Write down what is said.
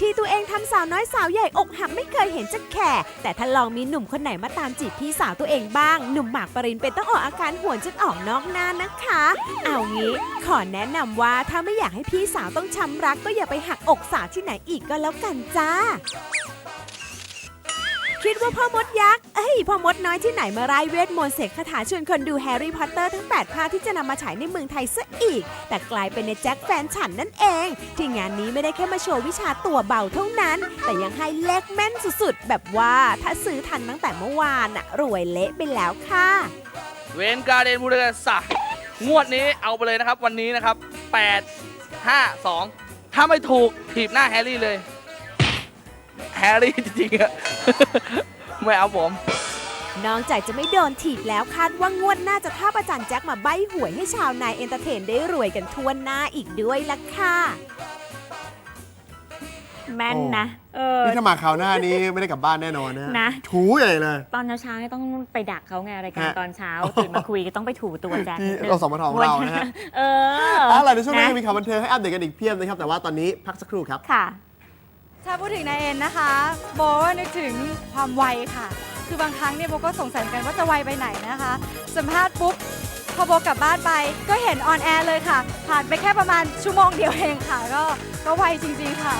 ที่ตัวเองทำสาวน้อยสาวใหญ่อกหักไม่เคยเห็นจะแข่แต่ถ้าลองมีหนุ่มคนไหนมาตามจีบพี่สาวตัวเองบ้าง หนุ่มหมากปรินเป็นต้องออกอาการหวนจนออกนอกหน้านะคะ เอางี้ ขอแนะนำว่าถ้าไม่อยากให้พี่สาวต้องช้ำรักก็อย่าไปหักอกสาวที่ไหนอีกก็แล้วกันจ้า ดว่าพ่อมดยักษ์ เอ้ยพ่อมดน้อยที่ไหนมาไร้เวทมนต์เสกคาถาชวนคนดูแฮร์รี่พอตเตอร์ทั้ง 8 ภาคที่จะนำมาฉายในเมืองไทยซะอีก แต่กลายเป็นในแจ็คแฟนฉันนั่นเอง ที่งานนี้ไม่ได้แค่มาโชว์วิชาตัวเบาเท่านั้น แต่ยังให้เลขแม่นสุดๆ แบบว่าถ้าซื้อทันตั้งแต่เมื่อวานอะรวยเละไปแล้วค่ะ เวนการเดนบูเดสะงวดนี้เอาไปเลยนะครับวันนี้นะครับ 8 5 2 ถ้าไม่ถูกถีบหน้าแฮร์รี่เลย แฮร์รี่จริงๆอะไม่เอาผม นอกจากจะไม่โดนถีบแล้วคาดว่างวดหน้าจะท่าประจันแจ็คมาใบ้หวยให้ชาวนายเอนเตอร์เทนได้รวยกันทั่วหน้าอีกด้วยล่ะค่ะ แม่นนะ เออ นี่ถ้ามาคราวหน้านี้ไม่ได้กลับบ้านแน่นอนนะนะ ถูใหญ่เลย ตอนเช้าๆเนี่ยต้องไปดักเขาไงรายการฮะตอนเช้าตื่นมาคุยก็ต้องไปถูตัวแจ็คที่นิดนึงเราสมทของเรานะฮะ เออ เอาล่ะในช่วงนี้นะยังมีข่าวบันเทิงให้อัปเดตกันอีกเพียบนะครับ แต่ว่าตอนนี้พักสักครู่ครับ ค่ะ ถ้าพูดถึงนายเอ็นนะคะ โบว่านึกถึงความไวค่ะ คือบางครั้งเนี่ยโบก็สงสัยเหมือนกันว่าจะไวไปไหนนะคะ สัมภาษณ์ปุ๊บพอโบกลับบ้านไปก็เห็นออนแอร์เลยค่ะ ผ่านไปแค่ประมาณชั่วโมงเดียวเองค่ะ ก็ก็ไวจริงๆค่ะ